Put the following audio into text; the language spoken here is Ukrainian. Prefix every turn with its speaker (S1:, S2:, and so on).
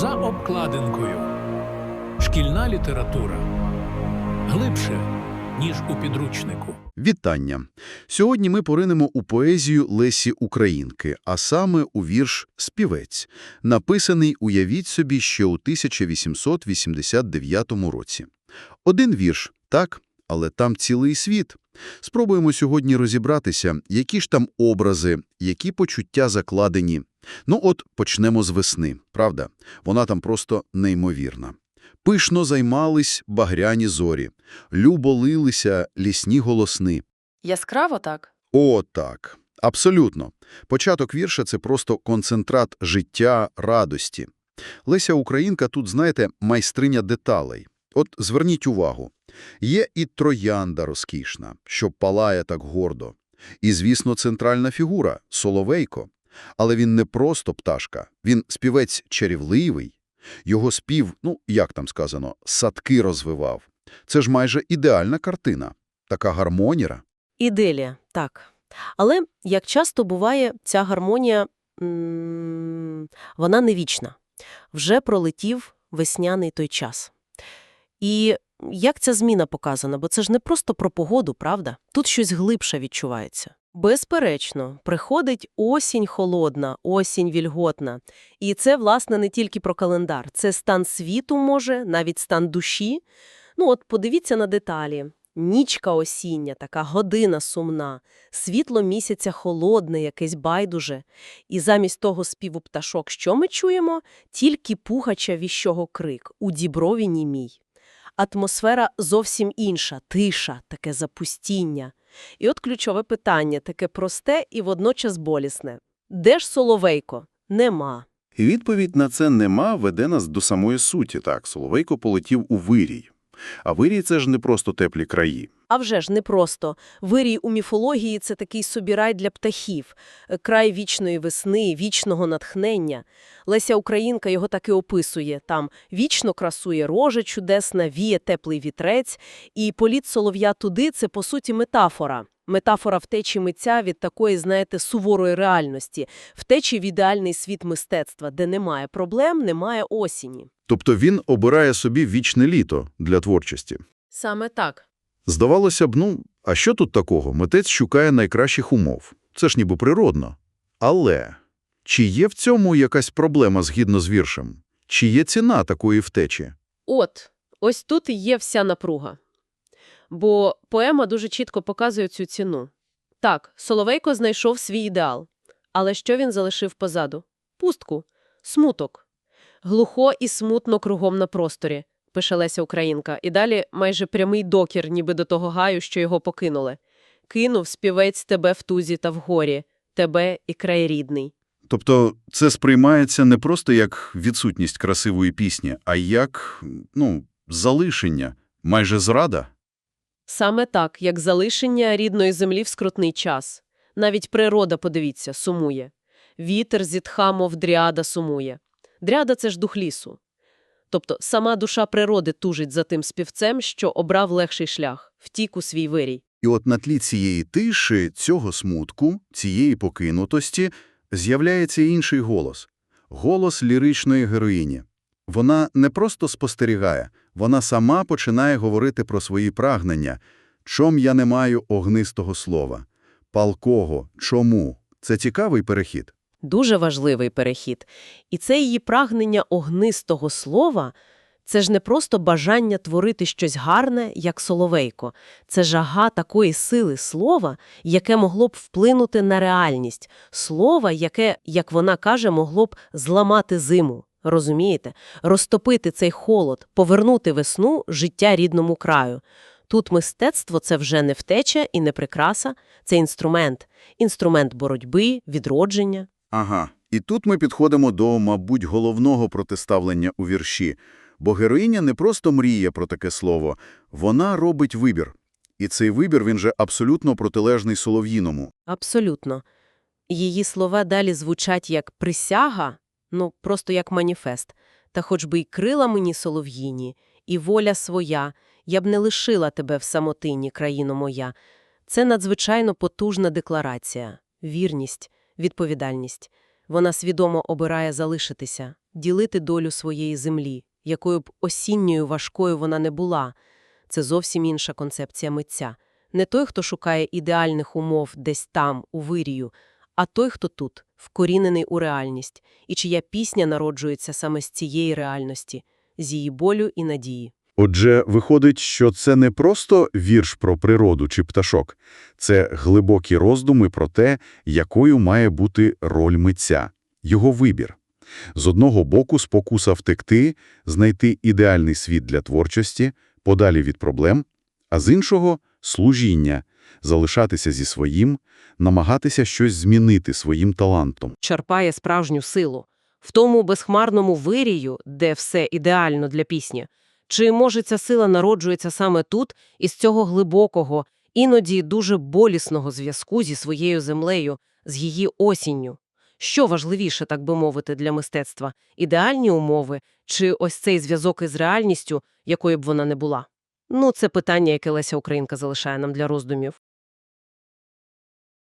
S1: За обкладинкою. Шкільна література глибше, ніж у підручнику.
S2: Вітання! Сьогодні ми поринемо у поезію Лесі Українки, а саме у вірш «Співець», написаний, уявіть собі, ще у 1889 році. Один вірш, так, але там цілий світ. Спробуємо сьогодні розібратися, які ж там образи, які почуття закладені. Ну от, почнемо з весни, правда? Вона там просто неймовірна. Пишно займались багряні зорі, любо лилися лісні голосни.
S3: Яскраво так?
S2: О, так. Абсолютно. Початок вірша – це просто концентрат життя, радості. Леся Українка тут, знаєте, майстриня деталей. От зверніть увагу. Є і троянда розкішна, що палає так гордо. І, звісно, центральна фігура – Соловейко. Але він не просто пташка, він співець чарівливий. Його спів, ну, як там сказано, садки розвивав. Це ж майже ідеальна картина. Така гармоніра.
S3: Іделія, так. Але, як часто буває, ця гармонія, м, вона не вічна. Вже пролетів весняний той час. І як ця зміна показана? Бо це ж не просто про погоду, правда? Тут щось глибше відчувається. Безперечно, приходить осінь холодна, осінь вільготна. І це, власне, не тільки про календар. Це стан світу, може, навіть стан душі. Ну от подивіться на деталі. Нічка осіння, така година сумна, світло місяця холодне, якесь байдуже. І замість того співу пташок що ми чуємо? Тільки пугача віщого крик, у діброві німій. Атмосфера зовсім інша, тиша, таке запустіння. І от ключове питання, таке просте і водночас болісне. Де ж Соловейко? Нема.
S4: І відповідь на це «нема» веде нас до самої суті. Так, Соловейко полетів у Вирій. А Вирій – це ж не просто теплі краї.
S3: А вже ж непросто. Вирій у міфології – це такий собі рай для птахів, е, край вічної весни, вічного натхнення. Леся Українка його так і описує. Там вічно красує рожа чудесна, віє теплий вітрець. І політ солов'я туди – це, по суті, метафора. Метафора втечі митця від такої, знаєте, суворої реальності. Втечі в ідеальний світ мистецтва, де немає проблем, немає осені.
S2: Тобто він обирає собі вічне літо для творчості.
S3: Саме так.
S2: Здавалося б, ну, а що тут такого? Митець шукає найкращих умов. Це ж ніби природно. Але чи є в цьому якась проблема згідно з віршем? Чи є ціна такої втечі?
S3: От, ось тут і є вся напруга. Бо поема дуже чітко показує цю ціну. Так, Соловейко знайшов свій ідеал. Але що він залишив позаду? Пустку, смуток. Глухо і смутно кругом на просторі, пише Леся Українка. І далі майже прямий докір, ніби до того гаю, що його покинули. Кинув співець тебе в тузі та в горі, тебе і край рідний.
S2: Тобто це сприймається не просто як відсутність красивої пісні, а як, ну, залишення, майже зрада?
S3: Саме так, як залишення рідної землі в скрутний час. Навіть природа, подивіться, сумує. Вітер зітха, мов дріада сумує. Дріада – це ж дух лісу. Тобто сама душа природи тужить за тим співцем, що обрав легший шлях, втік у свій вирій.
S2: І от на тлі цієї тиші, цього смутку, цієї покинутості з'являється інший голос. Голос ліричної героїні. Вона не просто спостерігає, вона сама починає говорити про свої прагнення. «Чом я не маю огнистого слова? Палкого? Чому?» Це цікавий перехід.
S3: Дуже важливий перехід. І це її прагнення огнистого слова – це ж не просто бажання творити щось гарне, як Соловейко. Це жага такої сили слова, яке могло б вплинути на реальність. Слова, яке, як вона каже, могло б зламати зиму. Розумієте? Розтопити цей холод, повернути весну, життя рідному краю. Тут мистецтво – це вже не втеча і не прикраса, це інструмент. Інструмент боротьби, відродження.
S2: Ага. І тут ми підходимо до, мабуть, головного протиставлення у вірші. Бо героїня не просто мріє про таке слово, вона робить вибір. І цей вибір, він же абсолютно протилежний Солов'їному.
S3: Абсолютно. Її слова далі звучать як присяга, ну, просто як маніфест. Та хоч би й крила мені солов'їні, і воля своя, я б не лишила тебе в самотині, країно моя. Це надзвичайно потужна декларація. Вірність, відповідальність. Вона свідомо обирає залишитися, ділити долю своєї землі, якою б осінньою важкою вона не була. Це зовсім інша концепція митця. Не той, хто шукає ідеальних умов десь там, у вирію, а той, хто тут, вкорінений у реальність, і чия пісня народжується саме з цієї реальності, з її болю і надії.
S2: Отже, виходить, що це не просто вірш про природу чи пташок. Це глибокі роздуми про те, якою має бути роль митця, його вибір. З одного боку спокуса втекти, знайти ідеальний світ для творчості, подалі від проблем, а з іншого – служіння, залишатися зі своїм, намагатися щось змінити своїм талантом.
S3: черпає справжню силу. В тому безхмарному вирію, де все ідеально для пісні. Чи, може, ця сила народжується саме тут, із цього глибокого, іноді дуже болісного зв'язку зі своєю землею, з її осінню? Що важливіше, так би мовити, для мистецтва – ідеальні умови чи ось цей зв'язок із реальністю, якою б вона не була? Ну, це питання, яке Леся Українка залишає нам для роздумів.